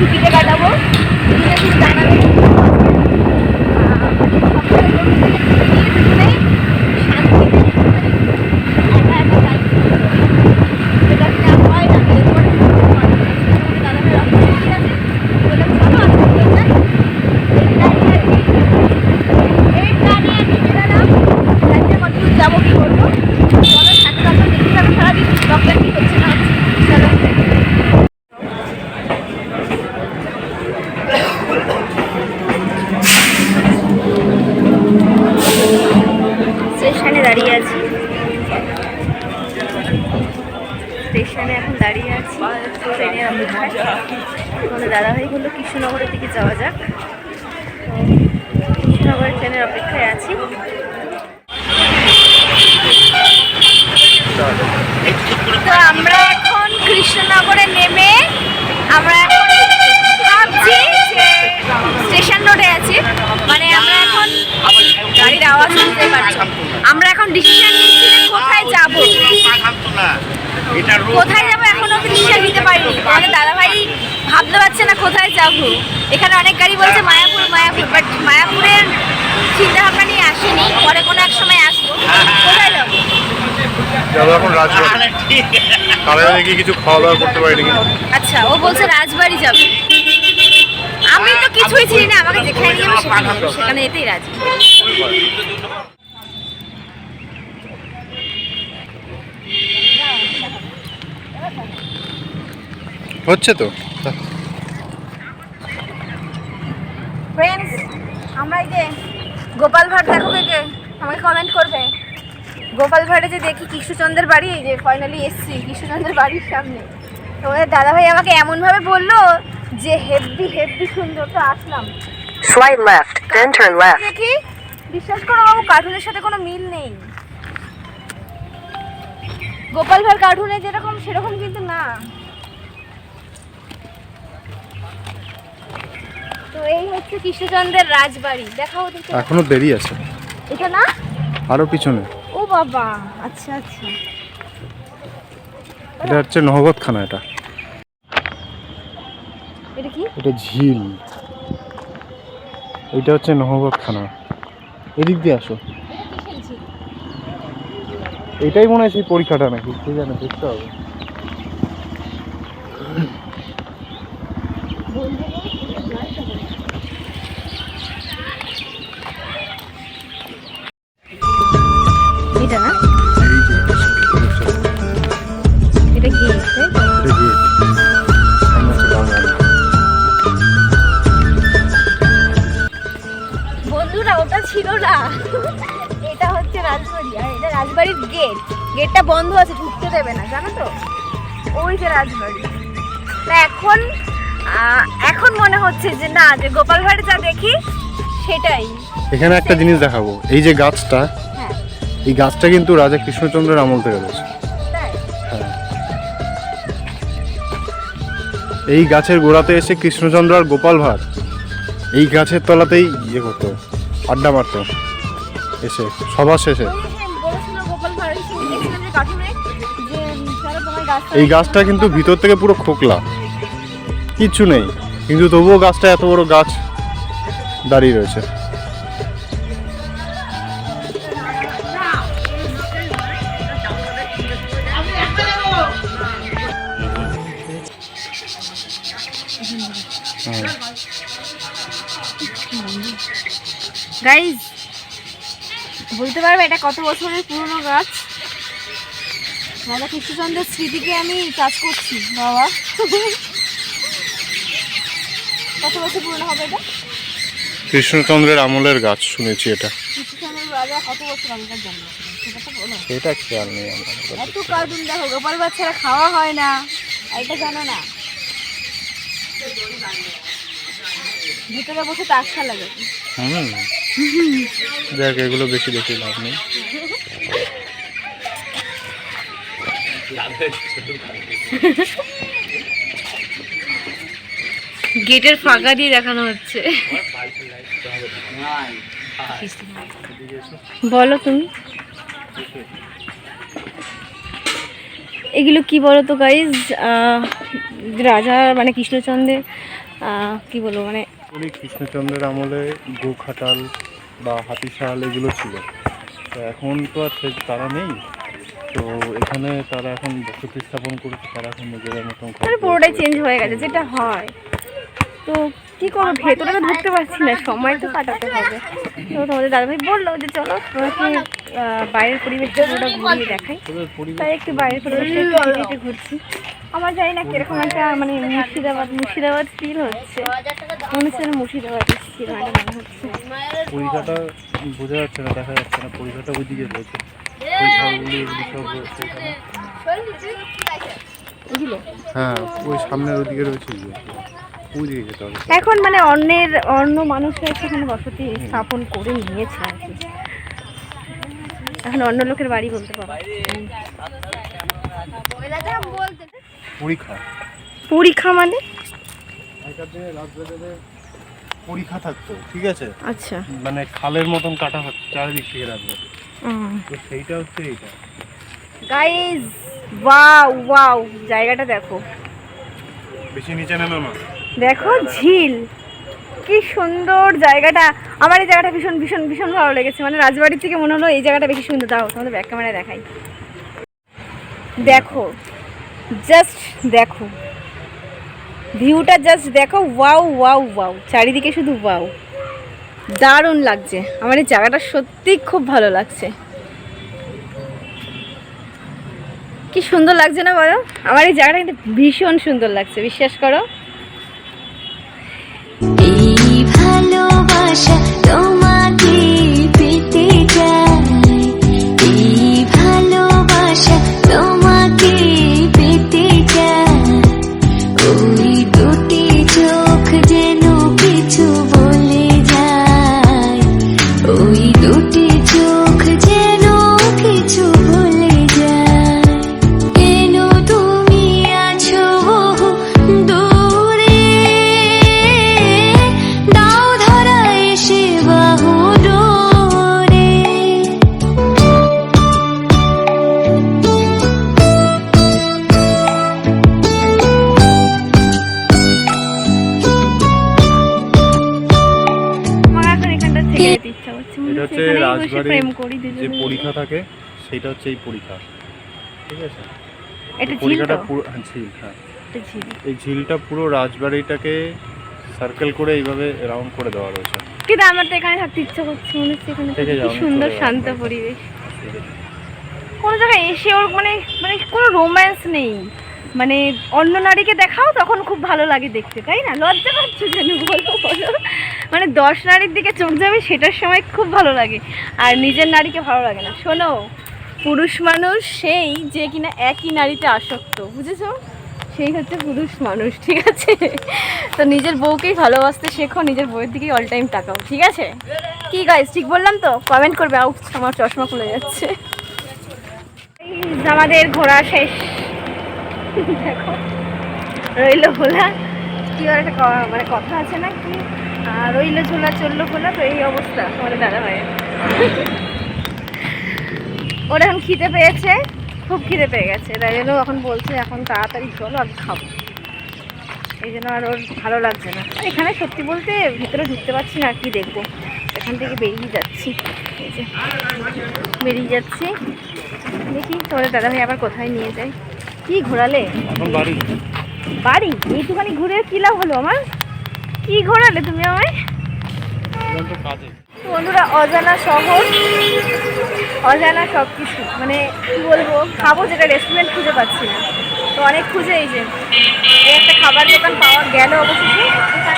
ছুটিতে কাটাবো দিনে দিন জানাবে যাব কি করব চলো থাকতে থাকতে দেখতে থাকো সারাদিন ব্লগটা কি হচ্ছে না হচ্ছে চলো স্টেশনে দাঁড়িয়ে আছি স্টেশনে এখন দাঁড়িয়ে আছি ট্রেনের অপেক্ষায় কোনো দাদাভাই বলল কৃষ্ণনগরের দিকে যাওয়া যাক তো কৃষ্ণনগরের ট্রেনের অপেক্ষায় আছি তো আমরা এখন কৃষ্ণনগরে নেমে আমরা এখন ভাবছি যে স্টেশন রোডে আছি মানে আমরা এখন গাড়ির আওয়াজ শুনতে পাচ্ছি আমরা এখন ডিসিশন নিচ্ছি যে কোথায় যাব কোথায় যাব এখনও ডিসিশন নিতে পারিনি আমাদের দাদাভাই ভাবতে পারছে না এখানে অনেক গাড়ি বলছে মায়াপুর মায়াপুর বাট মায়াপুরের চিন্তা ভাবনা নিয়ে আসেনি। পরে কোনো এক সময় আসব। কোথায় যাব? যাব এখন রাজবাড়ি। কালে দেখি কিছু খাওয়া দাওয়া করতে পারি নাকি আচ্ছা ও বলছে রাজবাড়ি যাবে। আমি তো কিছুই চিনি না আমাকে যেখানে নিয়ে যাবে সেখানে যাব। রাজি। হচ্ছে তো? ফ্রেন্ডস আমরা এই যে গোপাল ভাট দেখো কে আমাকে কমেন্ট করবে। গোপাল ভাটে যে দেখি কৃষ্ণচন্দ্রের বাড়ি এই যে ফাইনালি এসছি কৃষ্ণচন্দ্রের বাড়ির সামনে। তো ওদের দাদাভাই আমাকে এমনভাবে বলল যে হেভি হেভি সুন্দর তো আসলাম। Swipe left, then turn left. দেখি বিশ্বাস করো বাবু কার্টুনের সাথে কোনো মিল নেই। গোপাল ভাঁড় কার্টুনে যেরকম সেরকম কিন্তু না। তো এই হচ্ছে কৃষ্ণচন্দ্রের রাজবাড়ি। দেখাও দেখি এখনও দেরি আছে। এটা না? আরও পিছনে। ও বাবা আচ্ছা আচ্ছা। এটা হচ্ছে নহবত খানা এটা। এটা কি? এটা ঝিল। এটা হচ্ছে নহবত খানা এদিক দিয়ে আসো। এটাই মনে হয় সেই পরীক্ষাটা নাকি? কে জানে দেখতে হবে। রাজবাড়ির গেট গেটটা বন্ধ আছে ঢুকতে দেবে না জানো তো? ওই যে রাজবাড়ি। তা এখন এখন মনে হচ্ছে যে না যে গোপাল ভাড়ে যা দেখি সেটাই। এখানে একটা জিনিস দেখাবো। এই যে গাছটা হ্যাঁ। এই গাছটা কিন্তু রাজা কৃষ্ণচন্দ্রের আমল থেকে রয়েছে। হ্যাঁ। এই গাছের গোড়াতে এসে কৃষ্ণচন্দ্র আর গোপাল ভাঁড় এই গাছের তলাতেই ইয়ে করতো আড্ডা মারতো এসে সবার শেষে। এই গাছটা কিন্তু ভিতর থেকে পুরো খোকলা। কিচ্ছু নেই। কিন্তু তবুও গাছটা এত বড় গাছ দাঁড়িয়ে রয়েছে। গাইজ বলতে পারবে এটা কত বছরের পুরনো গাছ? রাজা কৃষ্ণচন্দ্রের স্মৃতিকে আমি কাজ করছি বাবা। কত বছর পুরনো হবে এটা? কৃষ্ণচন্দ্রের আমলের গাছ শুনেছি এটা। কৃষ্ণচন্দ্রের রাজা কত বছর আগেকার জন্ম? সেটা তো বলো। সেটা খেয়াল নেই আমার এত কার্টুন দেখো গোপাল বাচ্চারা খাওয়া হয় না। আর এটা জানো না? ভিতরে বসে তাস যাবে হুম। দেখ এগুলো বেশি বেশি লাভ নেই। গেটের ফাঁকা দিয়ে দেখানো হচ্ছে। বলো তুমি। এগুলো কি বলো তো গাইজ রাজা মানে কৃষ্ণচন্দ্রের কি বলব মানে কৃষ্ণচন্দ্রের আমলে গো খাটাল বা হাতিশাল এগুলো ছিল। এখন তো আর তারা নেই। তো এখানে তারা এখন বসতি স্থাপন করেছে তারা এখন নিজেদের মতন মানে পুরোটাই চেঞ্জ হয়ে গেছে যেটা হয়। তো কি করব ভেতরে তো ঢুকতে পারছি না সময় তো কাটাতে হবে। তো তোমাদের দাদাভাই বলল যে চলো তোমাকে বাইরের পরিবেশটা পুরোটা ঘুরিয়ে দেখাই। তাই একটু বাইরের পরিবেশটা ঘুরছি। আমার জানি না কীরকম একটা মানে মুর্শিদাবাদ মুর্শিদাবাদ ফিল হচ্ছে। মনে হচ্ছে মুর্শিদাবাদ এসেছি মনে হচ্ছে। পরীক্ষাটা বোঝা যাচ্ছে না দেখা যাচ্ছে না পরীক্ষাটা ওইদিকে রয়েছে। হ্যাঁ ওই সামনের ওইদিকে রয়েছে। যেতে হবে এখন মানে অন্যের অন্য মানুষরা সেখানে বসতি স্থাপন করে নিয়েছে আর কি। এখন অন্য লোকের বাড়ি বলতে পারো। পরীক্ষা। পরীক্ষা মানে? পরীক্ষা থাকতো ঠিক আছে? আচ্ছা। মানে খালের মতন কাটা থাকতো চারিদিক থেকে রাখবে তো সেইটা হচ্ছে এইটা। গাইজ ওয়াও ওয়াও জায়গাটা দেখো। বেশি নিচে নেমে না। দেখো ঝিল কি সুন্দর জায়গাটা। আমার এই জায়গাটা ভীষণ ভীষণ ভীষণ ভালো লেগেছে। মানে রাজবাড়ির থেকে মনে হলো এই জায়গাটা বেশি সুন্দর। দাও তোমাদের ব্যাক ক্যামেরায় দেখাই। দেখো জাস্ট দেখো। ভিউটা জাস্ট দেখো ওয়াও ওয়াও ওয়াও চারিদিকে শুধু ওয়াও দারুণ লাগছে। আমার এই জায়গাটা সত্যিই খুব ভালো লাগছে। কি সুন্দর লাগছে না বলো? আমার এই জায়গাটা কিন্তু ভীষণ সুন্দর লাগছে, বিশ্বাস করো। ভালোবাসা এটা হচ্ছে রাজবাড়ির যে পরীক্ষা থাকে সেটা হচ্ছে এই পরীক্ষা। ঠিক আছে? পরীক্ষাটা পুরো হ্যাঁ, ঝিল হ্যাঁ। এই ঝিলটা পুরো রাজবাড়িটাকে সার্কেল করে এইভাবে রাউন্ড করে দেওয়া রয়েছে। কিন্তু আমার তো এখানে থাকতে ইচ্ছা করছে মনে হচ্ছে এখানে সুন্দর শান্ত পরিবেশ। কোনো জায়গায় এসে ওর মানে মানে কোনো রোম্যান্স নেই। মানে অন্য নারীকে দেখাও তখন খুব ভালো লাগে দেখতে, তাই না? লজ্জা পাচ্ছ যেন বলো? বলো। মানে দশ নারীর দিকে চোখ যাবে সেটার সময় খুব ভালো লাগে। আর নিজের নারীকে ভালো লাগে না। শোনো, পুরুষ মানুষ সেই যে কিনা একই নারীতে আসক্ত, বুঝেছ? সেই হচ্ছে পুরুষ মানুষ, ঠিক আছে? তো নিজের বউকেই ভালোবাসতে শেখো, নিজের বউয়ের দিকেই অল টাইম তাকাও, ঠিক আছে? কি গাইস ঠিক বললাম তো? কমেন্ট করবে আউট আমার চশমা খুলে যাচ্ছে। আমাদের ঘোরা শেষ। দেখো। রইল ভোলা। কি আর একটা মানে কথা আছে না কি রইল ঝোলা, চলল ভোলা, তো এই অবস্থা আমাদের দাদা ভাইয়ের ওর এখন খিদে পেয়েছে, খুব খিদে পেয়ে গেছে। তাই জন্য এখন বলছে, এখন তাড়াতাড়ি চলো, আমি খাব। এই জন্য আর ওর ভালো লাগছে না। এখানে সত্যি বলতে ভিতরে ঢুকতে পারছি না কি দেখব? এখান থেকে বেরিয়ে যাচ্ছি। বেরিয়ে যাচ্ছি। দেখি তোমাদের দাদাভাই আবার কোথায় নিয়ে যায়। কি ঘোরালে? এখন বাড়ি। বাড়ি? এইটুখানি ঘুরে কি লাভ হলো আমার? কি ঘোরালে তুমি আমায়? বন্ধুরা অজানা শহর অজানা সব কিছু মানে কি বলব খাব যেটা রেস্টুরেন্ট খুঁজে পাচ্ছি না। তো অনেক খুঁজে এই যে একটা খাবার দোকান পাওয়া গেল অবশেষে।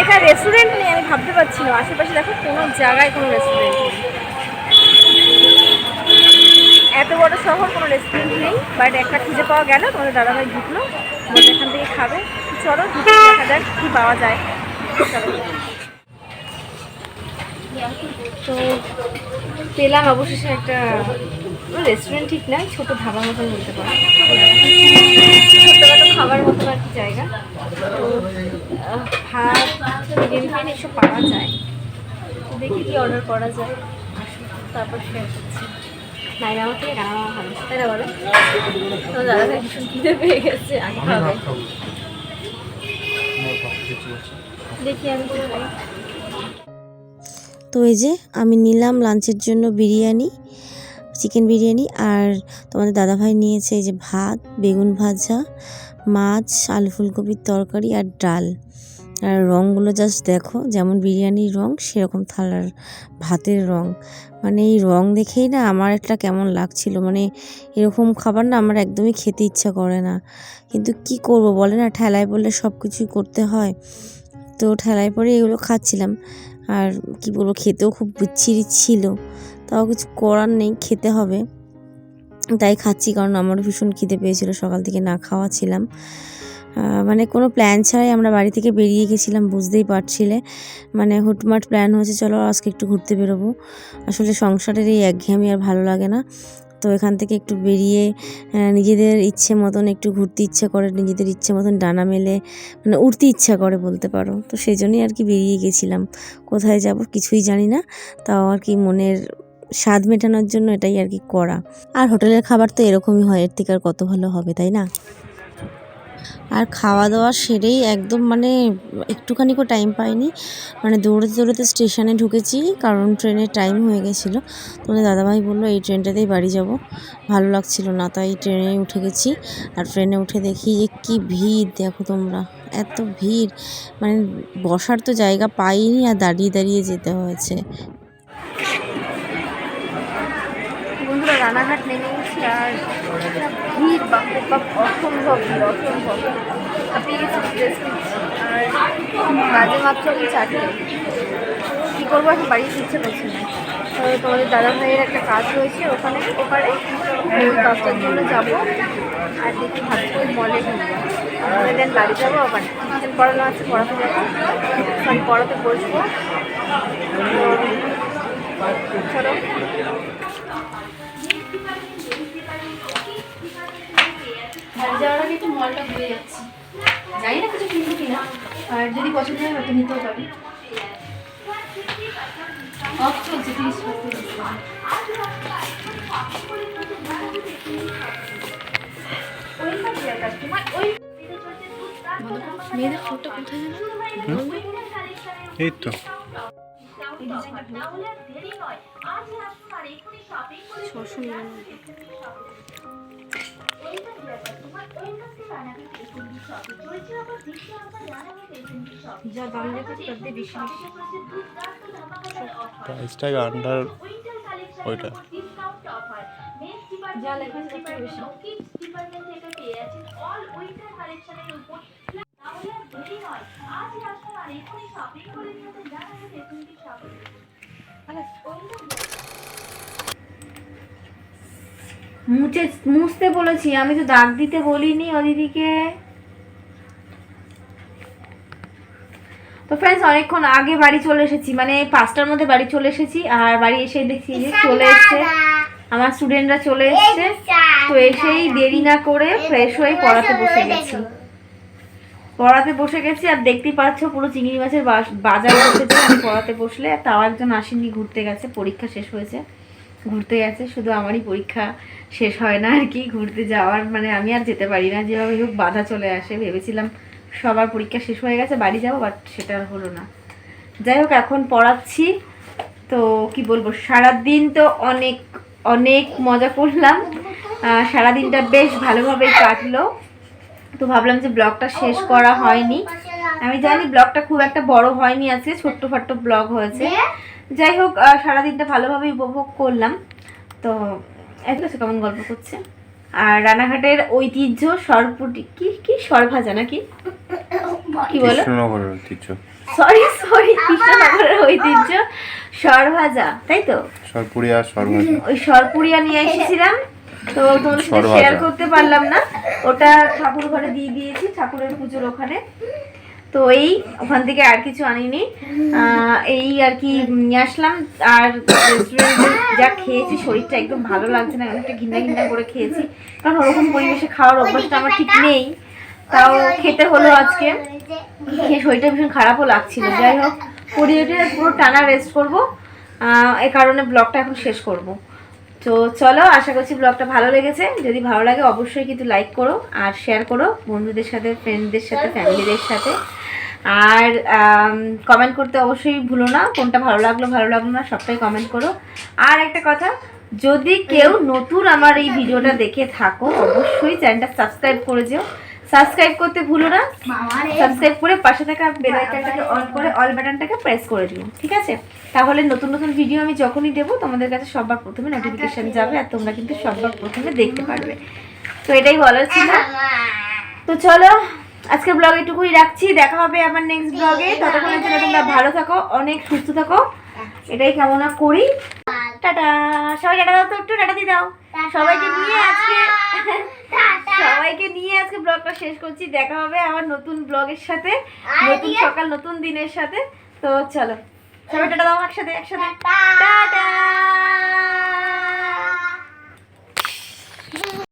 এখানে রেস্টুরেন্ট নেই আমি ভাবতে পারছি না। আশেপাশে দেখো কোনো জায়গায় কোনো রেস্টুরেন্ট নেই। এত বড় শহর, কোনো রেস্টুরেন্ট নেই বাট একটা খুঁজে পাওয়া গেল, তোমাদের দাদাভাই ঢুকলো, বলল এখান থেকে খাবে। চলো দেখা যাক কী পাওয়া যায়। তো পেলাম অবশেষে একটা রেস্টুরেন্ট ঠিক না ছোট ধাবা মতন বলতে পারো। ছোট্টখাটো খাবার মতন আর কি জায়গা। তো ভাত বিরিয়ানি ফিরিয়ানি এসব পাওয়া যায়। দেখি কি অর্ডার করা যায়। তারপর শেয়ার করছি। তো তো এই যে আমি নিলাম লাঞ্চের জন্য বিরিয়ানি, চিকেন বিরিয়ানি, আর তোমাদের দাদাভাই নিয়েছে এই যে ভাত, বেগুন ভাজা, মাছ, আলু ফুলকপির তরকারি আর ডাল। আর রঙগুলো জাস্ট দেখো, যেমন বিরিয়ানির রং, সেরকম থালার ভাতের রং। মানে এই রং দেখেই না আমার একটা কেমন লাগছিল মানে এরকম খাবার না আমার একদমই খেতে ইচ্ছা করে না। কিন্তু কি করব বলে না, ঠেলায় বললে সব কিছুই করতে হয়। তো ঠেলায় পরে এগুলো খাচ্ছিলাম। আর কি বলব, খেতেও খুব বিচ্ছিরি ছিল। তাও কিছু করার নেই, খেতে হবে। তাই খাচ্ছি, কারণ আমারও ভীষণ খিদে পেয়েছিল, সকাল থেকে না খাওয়া ছিলাম। মানে কোনো প্ল্যান ছাড়াই আমরা বাড়ি থেকে বেরিয়ে গেছিলাম, বুঝতেই পারছিলে। মানে হুটমাট প্ল্যান হয়েছে, চলো আজকে একটু ঘুরতে বেরোবো। আসলে সংসারের এই একঘেয়েমি আর ভালো লাগে না। তো এখান থেকে একটু বেরিয়ে নিজেদের ইচ্ছে মতন একটু ঘুরতে ইচ্ছা করে, নিজেদের ইচ্ছে মতন ডানা মেলে মানে উঠতে ইচ্ছা করে বলতে পারো। তো সেই জন্যই আর কি বেরিয়ে গেছিলাম। কোথায় যাব কিছুই জানি না, তাও আর কি মনের স্বাদ মেটানোর জন্য এটাই আর কি করা। আর হোটেলের খাবার তো এরকমই হয়, এর থেকে আর কত ভালো হবে, তাই না? আর খাওয়া দাওয়া সেরেই একদম মানে একটুখানিকও টাইম পাইনি। মানে দৌড়তে দৌড়তে স্টেশনে ঢুকেছি, কারণ ট্রেনের টাইম হয়ে গেছিল। তোমাদের দাদাভাই বলল, এই ট্রেনটাতেই বাড়ি যাব। ভালো লাগছিল না, তাই ট্রেনে উঠে গেছি। আর ট্রেনে উঠে দেখি যে কী ভিড়, দেখো তোমরা, এত ভিড়। মানে বসার তো জায়গা পাইনি আর দাঁড়িয়ে দাঁড়িয়ে যেতে হয়েছে। বন্ধুরা রানাঘাট নেমে গেছি আর ভিড়, বাপ অসম্ভব ভিড়, অসম্ভব। হাঁপিয়ে গেছি ড্রেস আর বাজে মাত্র আমি চারটে কী করব? এখন বাড়িতে ইচ্ছে করছে না। তো তোমাদের দাদা ভাইয়ের একটা কাজ রয়েছে ওখানে, ওপারে। কাজটার জন্য যাব। আর দেখি ভাবছি মলে ঘুরবো দেন বাড়ি যাব আবার। টিউশন পড়ানো আছে পড়াতে যাব। আমি পড়াতে বসবো। চলো। বাড়ি যাওয়ার আগে একটু মলটা ঘুরে যাচ্ছি। জানি না কিছু কিনবো কিনা আর যদি পছন্দ হয় হয়তো নিতেও পারি। অফ চলছে তিরিশ মেয়েদের ফোনটা কোথায় জানো এই তো। যা দাম দেখাচ্ছে তার দিয়ে বেশি বেশি। প্রাইসটা আন্ডার ওইটা। যা লেখা আছে তার থেকে বেশি। মুছে মুছতে বলেছি আমি তো দাগ দিতে বলিনি ও দিদিকে তো ফ্রেন্ডস অনেকক্ষণ আগে বাড়ি চলে এসেছি মানে পাঁচটার মধ্যে বাড়ি চলে এসেছি আর বাড়ি এসে দেখছি যে চলে এসছে। আমার স্টুডেন্টরা চলে এসছে তো এসেই দেরি না করে ফ্রেশ হয়ে পড়াতে বসে গেছি। পড়াতে বসে গেছি আর দেখতেই পাচ্ছ পুরো চিংড়ি মাছের বাজার বসেছে আমি পড়াতে বসলে। তাও একজন আসেনি ঘুরতে গেছে, পরীক্ষা শেষ হয়েছে, ঘুরতে গেছে। শুধু আমারই পরীক্ষা শেষ হয় না আর কি, ঘুরতে যাওয়ার। মানে আমি আর যেতে পারি না, যেভাবে হোক বাধা চলে আসে। ভেবেছিলাম সবার পরীক্ষা শেষ হয়ে গেছে, বাড়ি যাব বাট সেটা আর হলো না। যাই হোক, এখন পড়াচ্ছি। তো কি বলব, সারাদিন তো অনেক অনেক মজা করলাম। সারাদিনটা বেশ ভালোভাবেই কাটলো। তো ভাবলাম যে ব্লগটা শেষ করা হয়নি। আমি জানি ব্লগটা খুব একটা বড় হয়নি আজকে ছোট্ট ফাট্ট ব্লগ হয়েছে। যাই হোক সারাদিনটা ভালোভাবে উপভোগ করলাম। তো এগুলো সে কেমন গল্প করছে? আর রানাঘাটের ঐতিহ্য সরপুটি কি কি সরভাজা নাকি? কি বলো? ঐতিহ্য। সরি সরি কৃষ্ণনগরের ঐতিহ্য সরভাজা তাই তো? সরপুরিয়া সরভাজা ওই সরপুরিয়া নিয়ে এসেছিলাম। তো তোমাদের সাথে। শেয়ার করতে পারলাম না। ওটা ঠাকুর ঘরে দিয়ে দিয়েছি ঠাকুরের পুজোর ওখানে। তো এই ওখান থেকে আর কিছু আনিনি। এই আর কি নিয়ে আসলাম। আর রেস্টুরেন্টে যা খেয়েছি শরীরটা একদম ভালো লাগছে না অনেকটা ঘিন্না ঘিন্না করে খেয়েছি। কারণ ওরকম পরিবেশে খাওয়ার অভ্যাসটা আমার ঠিক নেই। তাও খেতে হলো আজকে। খেয়ে শরীরটা ভীষণ খারাপও লাগছিল। যাই হোক পড়ে পুরো টানা রেস্ট করব। এই কারণে ব্লগটা এখন শেষ করব। তো চলো, আশা করছি ব্লগটা ভালো লেগেছে। যদি ভালো লাগে, অবশ্যই কিন্তু লাইক করো আর শেয়ার করো বন্ধুদের সাথে ফ্রেন্ডদের সাথে ফ্যামিলিদের সাথে। আর কমেন্ট করতে অবশ্যই ভুলো না, কোনটা ভালো লাগল ভালো লাগল না, সবটাই কমেন্ট করো। আর একটা কথা, যদি কেউ নতুন আমার এই ভিডিওটা দেখে থাকো, অবশ্যই চ্যানেলটা সাবস্ক্রাইব করে যেও। সাবস্ক্রাইব করতে ভুলো না। সাবস্ক্রাইব করে পাশে থাকা বেল আইকনটাকে অন করে অল বাটনটাকে প্রেস করে দিও ঠিক আছে? তাহলে নতুন নতুন ভিডিও আমি যখনই দেবো তোমাদের কাছে সবার প্রথমে নোটিফিকেশন যাবে আর তোমরা কিন্তু সবার প্রথমে দেখতে পারবে। তো এটাই বলার ছিল। তো চলো আজকের ব্লগ এটুকুই রাখছি। দেখা হবে আবার নেক্সট ব্লগে ততক্ষণের জন্য তোমরা ভালো থাকো অনেক সুস্থ থাকো। এটাই কামনা করি। টাটা। সবাই টাটা দাও তো একটু টাটা দিয়ে দাও। সবাইকে নিয়ে আজকে সবাইকে নিয়ে আজকে ব্লগটা শেষ করছি। দেখা হবে আমার নতুন ব্লগের সাথে। নতুন ইয়ে- সকাল নতুন দিনের সাথে। তো চলো সবাই টাটা দাও একসাথে একসাথে। টাটা।